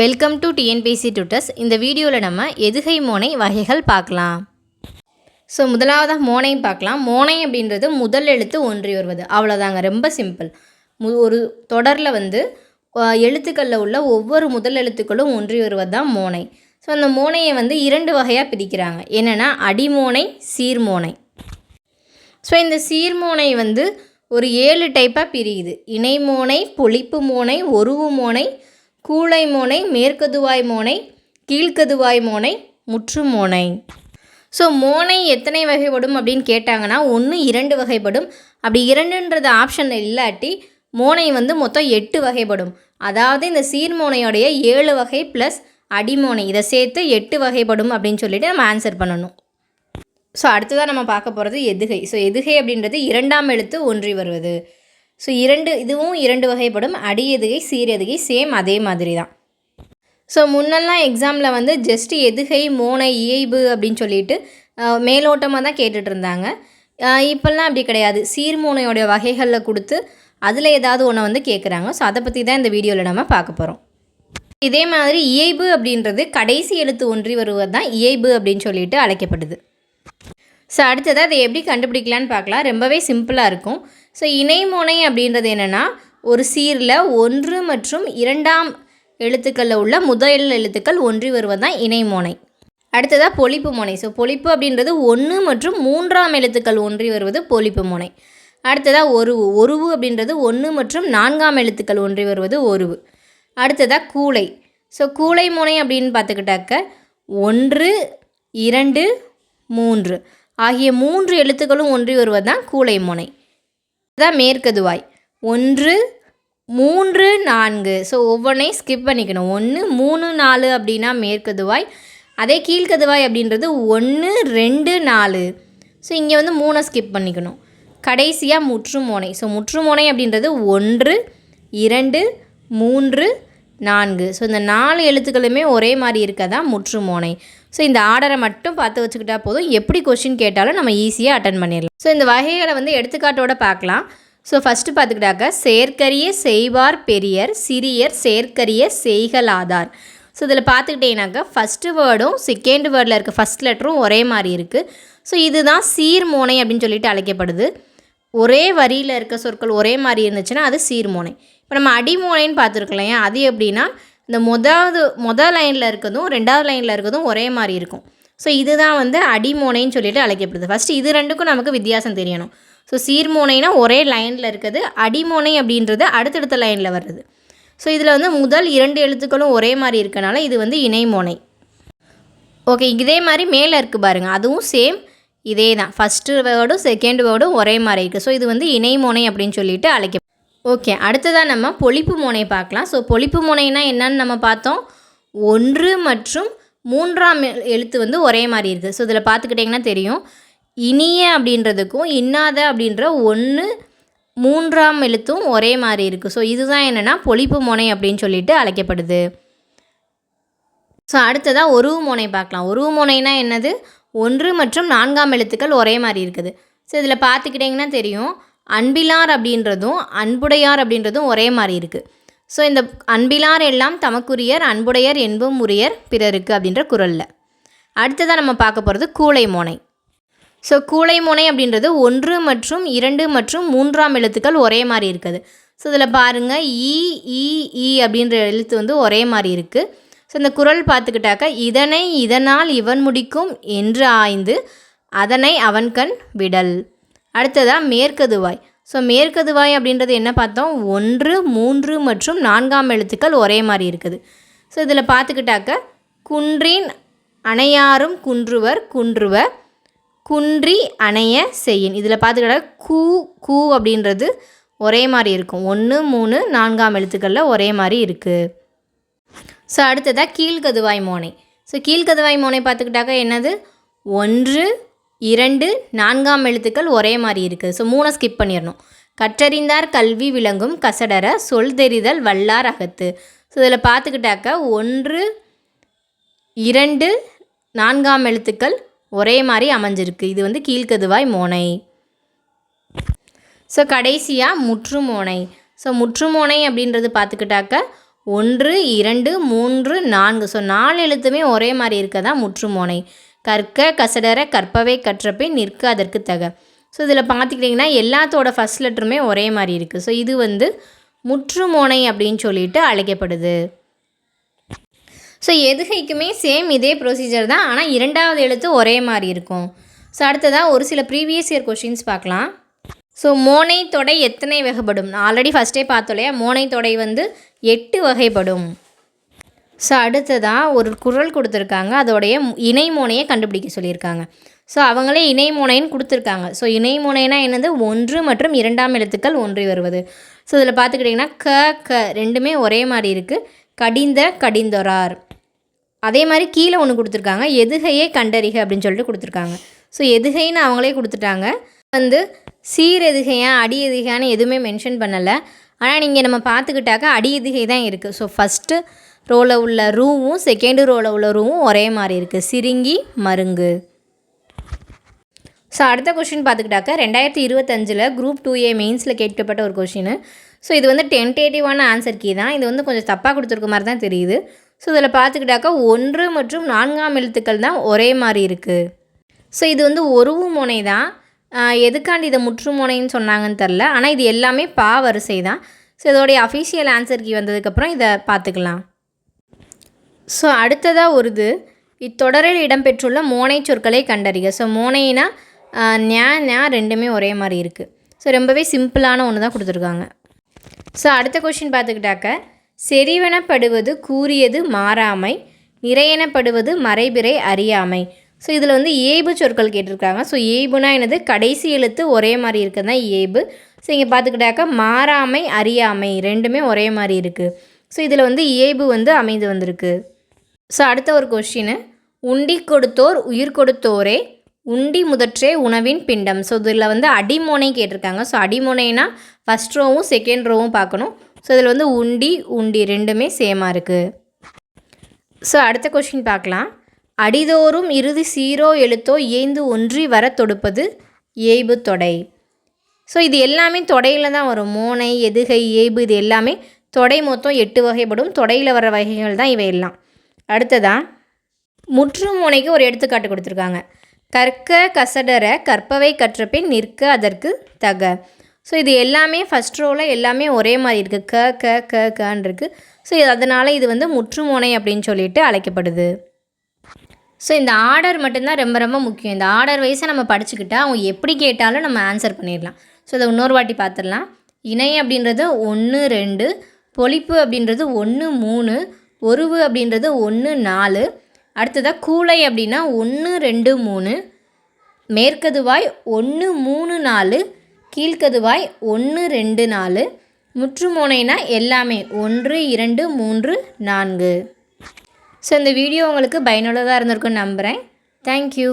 Welcome to TNPSC டுட்டர்ஸ் இந்த வீடியோவில் நம்ம எதுகை மோனை வகைகள் பார்க்கலாம். ஸோ முதலாவதாக மோனை பார்க்கலாம். மோனை அப்படின்றது முதல் எழுத்து ஒன்றி வருவது. அவ்வளோதாங்க ரொம்ப சிம்பிள் மு ஒரு தொடரில் வந்து எழுத்துக்களில் உள்ள ஒவ்வொரு முதல் எழுத்துக்களும் ஒன்றி வருவது தான் மோனை. ஸோ அந்த மோனையை வந்து இரண்டு வகையாக பிரிக்கிறாங்க. என்னென்னா அடிமோனை சீர்மோனை. ஸோ இந்த சீர்மோனை வந்து ஒரு ஏழு டைப்பாக பிரியுது. இணைமோனை பொழிப்பு மோனை ஒருவு மோனை கூளை மோனை மேற்கதுவாய் மோனை கீழ்க்கதுவாய் மோனை முற்று மோனை. ஸோ மோனை எத்தனை வகைப்படும் அப்படின்னு கேட்டாங்கன்னா ஒன்று இரண்டு வகைப்படும். அப்படி இரண்டுன்றது ஆப்ஷன் இல்லாட்டி மோனை வந்து மொத்தம் எட்டு வகைப்படும். அதாவது இந்த சீர்மோனையோடைய ஏழு வகை ப்ளஸ் அடிமோனை இதை சேர்த்து எட்டு வகைப்படும் அப்படின்னு சொல்லிட்டு நம்ம ஆன்சர் பண்ணணும். ஸோ அடுத்ததாக நம்ம பார்க்க போகிறது எதுகை. ஸோ எதுகை அப்படின்றது இரண்டாம் எழுத்து ஒன்றி வருவது. ஸோ இரண்டு இதுவும் இரண்டு வகைப்படும். அடியதுகை சீரதுகை சேம் அதே மாதிரி தான் ஸோ முன்னெல்லாம் எக்ஸாமில் வந்து ஜஸ்ட் எதுகை மோனை இயைபு அப்படின்னு சொல்லிட்டு மேலோட்டமாக தான் கேட்டுட்டு இருந்தாங்க இப்போல்லாம் அப்படி கிடையாது. சீர்மோனையோடைய வகைகளில் கொடுத்து அதில் ஏதாவது ஒன்று வந்து கேட்குறாங்க ஸோ அதை பற்றி தான் இந்த வீடியோவில் நம்ம பார்க்க போகிறோம் இதே மாதிரி இயைபு அப்படின்றது கடைசி எழுத்து ஒன்றி வருவது தான் இயைபு அப்படின்னு சொல்லிட்டு அழைக்கப்படுது ஸோ அடுத்ததாக அதை எப்படி கண்டுபிடிக்கலான்னு பார்க்கலாம். ரொம்பவே சிம்பிளாக இருக்கும். ஸோ இணைமோனை அப்படின்றது என்னென்னா ஒரு சீரில் ஒன்று மற்றும் இரண்டாம் எழுத்துக்களில் உள்ள முதல் எழுத்துக்கள் ஒன்றி வருவது தான் இணைமோனை அடுத்ததாக பொழிப்பு முனை. ஸோ பொழிப்பு அப்படின்றது ஒன்று மற்றும் மூன்றாம் எழுத்துக்கள் ஒன்றி வருவது பொழிப்பு முனை. அடுத்ததாக ஒருவு ஒருவு அப்படின்றது ஒன்று மற்றும் நான்காம் எழுத்துக்கள் ஒன்றி வருவது ஒருவு. அடுத்ததாக கூளை ஸோ கூளை முனை அப்படின்னு பார்த்துக்கிட்டாக்க ஒன்று இரண்டு மூன்று. ஆகிய மூன்று எழுத்துக்களும் ஒன்றி வருவது தான் கூலை மோனை. இதுதான் மேற்கதுவாய். ஒன்று மூன்று நான்கு. ஸோ ஒவ்வொன்றையும் ஸ்கிப் பண்ணிக்கணும். ஒன்று மூணு நாலு அப்படின்னா மேற்கதுவாய். அதே கீழ்க்கதுவாய் அப்படின்றது ஒன்று ரெண்டு நாலு. ஸோ இங்கே வந்து மூணை ஸ்கிப் பண்ணிக்கணும். கடைசியாக முற்றுமோனை. ஸோ முற்றுமோனை அப்படின்றது ஒன்று இரண்டு மூன்று நான்கு. ஸோ இந்த நாலு எழுத்துக்களுமே ஒரே மாதிரி இருக்கதான் முற்றுமோனை. ஸோ இந்த ஆர்டரை மட்டும் பார்த்து வச்சுக்கிட்டா போதும். எப்படி கொஷின் கேட்டாலும் நம்ம ஈஸியாக அட்டன் பண்ணிடலாம். ஸோ இந்த வகைகளை வந்து எடுத்துக்காட்டோட பார்க்கலாம். ஸோ ஃபஸ்ட்டு பார்த்துக்கிட்டாக்க செயற்கரிய செய்வார் பெரியர் சிறியர் செயற்கரிய செய்கலாதார் ஸோ இதில் பார்த்துக்கிட்டீங்கன்னாக்கா ஃபஸ்ட்டு வேர்டும் செகண்ட் வேர்டில் இருக்க ஃபஸ்ட் லெட்டரும் ஒரே மாதிரி இருக்குது ஸோ இதுதான் சீர்மோனை அப்படின்னு சொல்லிட்டு அழைக்கப்படுது. ஒரே வரியில் இருக்க சொற்கள் ஒரே மாதிரி இருந்துச்சுன்னா அது சீர்மோனை இப்போ நம்ம அடிமோனைன்னு பார்த்துருக்கலாம் அது எப்படின்னா இந்த முதலாவது மொதல் லைனில் இருக்கிறதும் ரெண்டாவது லைனில் இருக்கிறதும் ஒரே மாதிரி இருக்கும். ஸோ இதுதான் வந்து அடிமோனைன்னு சொல்லிட்டு அழைக்கப்படுது. ஃபஸ்ட்டு இது ரெண்டுக்கும் நமக்கு வித்தியாசம் தெரியணும். ஸோ சீர்மோனைனா ஒரே லைனில் இருக்குது. அடிமோனை அப்படின்றது அடுத்தடுத்த லைனில் வர்றது. ஸோ இதில் வந்து முதல் இரண்டு எழுத்துக்களும் ஒரே மாதிரி இருக்கனால இது வந்து இணைமோனை. ஓகே இதே மாதிரி மேலே இருக்குது பாருங்கள் அதுவும் சேம் இதே தான் ஃபஸ்ட்டு வேர்டும் செகண்ட் வேர்டும் ஒரே மாதிரி இருக்குது ஸோ இது வந்து இணைமோனை அப்படின்னு சொல்லிட்டு அழைக்க ஓகே அடுத்ததாக நம்ம பொழிப்பு மோனை பார்க்கலாம். ஸோ பொழிப்பு முனைனா என்னன்னு நம்ம பார்த்தோம். ஒன்று மற்றும் மூன்றாம் எழுத்து வந்து ஒரே மாதிரி இருக்குது ஸோ இதில் பார்த்துக்கிட்டிங்கன்னா தெரியும். இனிய அப்படின்றதுக்கும் இன்னாத அப்படின்ற ஒன்று மூன்றாம் எழுத்தும் ஒரே மாதிரி இருக்குது ஸோ இதுதான் என்னென்னா பொழிப்பு முனை அப்படின்னு சொல்லிட்டு அழைக்கப்படுது. ஸோ அடுத்ததாக உருவு முனை பார்க்கலாம். உருவு முனைனா என்னது? ஒன்று மற்றும் நான்காம் எழுத்துக்கள் ஒரே மாதிரி இருக்குது. ஸோ இதில் பார்த்துக்கிட்டிங்கன்னா தெரியும். அன்பிலார் அப்படின்றதும் அன்புடையார் அப்படின்றதும் ஒரே மாதிரி இருக்குது ஸோ இந்த அன்பிலார் எல்லாம் தமக்குரியர் அன்புடையர் என்பும் உரியர் பிறருக்கு அப்படின்ற குரலில். அடுத்ததாக நம்ம பார்க்க போகிறது கூளை மோனை. ஸோ கூளை மோனை அப்படின்றது ஒன்று மற்றும் இரண்டு மற்றும் மூன்றாம் எழுத்துக்கள் ஒரே மாதிரி இருக்குது. ஸோ இதில் பாருங்கள் ஈ ஈ ஈ அப்படின்ற எழுத்து வந்து ஒரே மாதிரி இருக்குது ஸோ இந்த குரல் பார்த்துக்கிட்டாக்க இதனை இதனால் இவன் முடிக்கும் என்று ஆய்ந்து அதனை அவன் கண் விடல். அடுத்ததாக மேற்கதுவாய். ஸோ மேற்கதுவாய் அப்படின்றது என்ன பார்த்தோம்? ஒன்று மூன்று மற்றும் நான்காம் எழுத்துக்கள் ஒரே மாதிரி இருக்குது. ஸோ இதில் பார்த்துக்கிட்டாக்க குன்றின் அணையாரும் குன்றுவர் குன்றுவ குன்றி அணைய செய்யின். இதில் பார்த்துக்கிட்டா கூ கூ அப்படின்றது ஒரே மாதிரி இருக்கும். ஒன்று மூணு நான்காம் எழுத்துக்களில் ஒரே மாதிரி இருக்குது ஸோ அடுத்ததாக கீழ்கதுவாய் மோனை. ஸோ கீழ்கதுவாய் மோனை பார்த்துக்கிட்டாக்க என்னது? ஒன்று இரண்டு நான்காம் எழுத்துக்கள் ஒரே மாதிரி இருக்குது ஸோ மூணை ஸ்கிப் பண்ணிடணும். கற்றறிந்தார் கல்வி விளங்கும் கசடர சொல் தெரிதல் வல்லார் அகத்து. ஸோ இதில் பார்த்துக்கிட்டாக்க ஒன்று இரண்டு நான்காம் எழுத்துக்கள் ஒரே மாதிரி அமைஞ்சிருக்கு. இது வந்து கீழ்கதுவாய் மோனை. ஸோ கடைசியாக முற்றுமோனை. ஸோ முற்றுமோனை அப்படின்றது பார்த்துக்கிட்டாக்க ஒன்று இரண்டு மூன்று நான்கு. ஸோ நாலு எழுத்துமே ஒரே மாதிரி இருக்க தான் முற்றுமோனை. கற்க கசடர கற்பவை கற்றபின் நிற்க அதற்கு தக. ஸோ இதில் பார்த்துக்கிட்டிங்கன்னா எல்லாத்தோட ஃபஸ்ட் லெட்டருமே ஒரே மாதிரி இருக்குது ஸோ இது வந்து முற்றுமோனை அப்படின்னு சொல்லிட்டு அழைக்கப்படுது. ஸோ எதுகைக்குமே சேம் இதே ப்ரொசீஜர் தான். ஆனால் இரண்டாவது எழுத்து ஒரே மாதிரி இருக்கும். ஸோ அடுத்ததாக ஒரு சில ப்ரீவியஸ் இயர் கொஷின்ஸ் பார்க்கலாம் ஸோ மோனை தொடை எத்தனை வகைப்படும்? நான் ஆல்ரெடி ஃபஸ்ட்டே பார்த்தோம் இல்லையா? மோனை தொடை வந்து எட்டு வகைப்படும். ஸோ அடுத்ததாக ஒரு குரல் கொடுத்துருக்காங்க. அதோடைய இணை மோனையை கண்டுபிடிக்க சொல்லியிருக்காங்க. ஸோ அவங்களே இணை மோனைன்னு கொடுத்துருக்காங்க. ஸோ இணை மோனைனா என்னது? ஒன்று மற்றும் இரண்டாம் எழுத்துக்கள் ஒன்றி வருவது. ஸோ இதில் பார்த்துக்கிட்டிங்கன்னா க க ரெண்டுமே ஒரே மாதிரி இருக்குது கடிந்த கடிந்தொரார். அதே மாதிரி கீழே ஒன்று கொடுத்துருக்காங்க. எதுகையே கண்டறிக அப்படின்னு சொல்லிட்டு கொடுத்துருக்காங்க. ஸோ எதுகைன்னு அவங்களே கொடுத்துட்டாங்க. வந்து சீர் எதுகையா அடி எதுகையான்னு எதுவுமே மென்ஷன் பண்ணலை. ஆனால் நீங்கள் நம்ம பார்த்துக்கிட்டாக்க அடி எதுகை தான் இருக்குது ஸோ ஃபஸ்ட்டு ரோவில் உள்ள ரூவும் செகண்டு ரோவில் உள்ள ரூவும் ஒரே மாதிரி இருக்குது சிறுங்கி மருங்கு. ஸோ அடுத்த கொஷின் பார்த்துக்கிட்டாக்க ரெண்டாயிரத்தி இருபத்தஞ்சில் குரூப் டூ ஏ மெயின்ஸில் கேட்கப்பட்ட ஒரு கொஷின் ஸோ இது வந்து டென்டேட்டிவான ஆன்சர் கீ தான். இது வந்து கொஞ்சம் தப்பாக கொடுத்துருக்க மாதிரி தான் தெரியுது. ஸோ இதில் பார்த்துக்கிட்டாக்க ஒன்று மற்றும் நான்காம் எழுத்துக்கள் தான் ஒரே மாதிரி இருக்குது ஸோ இது வந்து ஒருவு முனை தான். எதுக்காண்டி இதை முற்றுமுனைன்னு சொன்னாங்கன்னு தெரில ஆனால் இது எல்லாமே பா வரிசை தான். ஸோ இதோடைய அஃபிஷியல் ஆன்சர் கீ வந்ததுக்கப்புறம் இதை பார்த்துக்கலாம். ஸோ அடுத்ததாக ஒரு இத்தொடரில் இடம்பெற்றுள்ள மோனை சொற்களை கண்டறிக. ஸோ மோனைனா ஞா ஞா ரெண்டுமே ஒரே மாதிரி இருக்குது ஸோ ரொம்பவே சிம்பிளான ஒன்று தான் கொடுத்துருக்காங்க. ஸோ அடுத்த கொஷின் பார்த்துக்கிட்டாக்க செறிவெனப்படுவது கூறியது மாறாமை நிறையெனப்படுவது மறைபிறை அறியாமை. ஸோ இதில் வந்து ஏபு சொற்கள் கேட்டிருக்காங்க. ஸோ ஏபுனா என்னது? கடைசி எழுத்து ஒரே மாதிரி இருக்குது தான் ஏபு. ஸோ இங்கே பார்த்துக்கிட்டாக்க மாறாமை அறியாமை ரெண்டுமே ஒரே மாதிரி இருக்குது ஸோ இதில் வந்து ஏபு வந்து அமைந்து வந்திருக்கு. ஸோ அடுத்த ஒரு கொஷின் உண்டி கொடுத்தோர் உயிர் கொடுத்தோரே உண்டி முதற்றே உணவின் பிண்டம். ஸோ இதில் வந்து அடிமோனை கேட்டிருக்காங்க. ஸோ அடிமோனைனா ஃபஸ்ட் ரோவும் செகண்ட் ரோவும் பார்க்கணும். ஸோ இதில் வந்து உண்டி உண்டி ரெண்டுமே சேமாக இருக்குது ஸோ அடுத்த கொஷின் பார்க்கலாம். அடிதோறும் இறுதி சீரோ எழுத்தோ ஏய்ந்து ஒன்றி வர தொடுப்பது ஏய்பு தொடை. ஸோ இது எல்லாமே தொடையில் தான் வரும். மோனை எதுகை ஏய்பு இது எல்லாமே தொடை மொத்தம் எட்டு வகைப்படும். தொடையில் வர வகைகள் தான் இவை எல்லாம். அடுத்ததா? முற்றுமுனைக்கு ஒரு எடுத்துக்காட்டு கொடுத்துருக்காங்க. கற்க கசடர கற்பவை கற்றபின் நிற்க அதற்கு தக. ஸோ இது எல்லாமே ஃபஸ்ட் ரோவில் எல்லாமே ஒரே மாதிரி இருக்குது க க க கன்னு இருக்குது ஸோ இது அதனால் இது வந்து முற்றுமுனை அப்படின்னு சொல்லிட்டு அழைக்கப்படுது. ஸோ இந்த ஆர்டர் மட்டும்தான் ரொம்ப ரொம்ப முக்கியம். இந்த ஆர்டர் வைஸை நம்ம படிச்சுக்கிட்டா அவங்க எப்படி கேட்டாலும் நம்ம ஆன்சர் பண்ணிடலாம். ஸோ இதை இன்னொரு வாட்டி பார்த்துடலாம் இணை அப்படின்றது ஒன்று ரெண்டு. பொழிப்பு அப்படின்றது ஒன்று மூணு. ஒருவு அப்படின்றது ஒன்று நாலு. அடுத்ததாக கூளை அப்படின்னா ஒன்று ரெண்டு மூணு. மேற்கதுவாய் ஒன்று மூணு நாலு. கீழ்க்கதுவாய் ஒன்று ரெண்டு நாலு. முற்றுமோனைனா எல்லாமே ஒன்று இரண்டு மூன்று நான்கு. ஸோ இந்த வீடியோ உங்களுக்கு பயனுள்ளதாக இருந்திருக்குன்னு நம்புகிறேன் தேங்க்யூ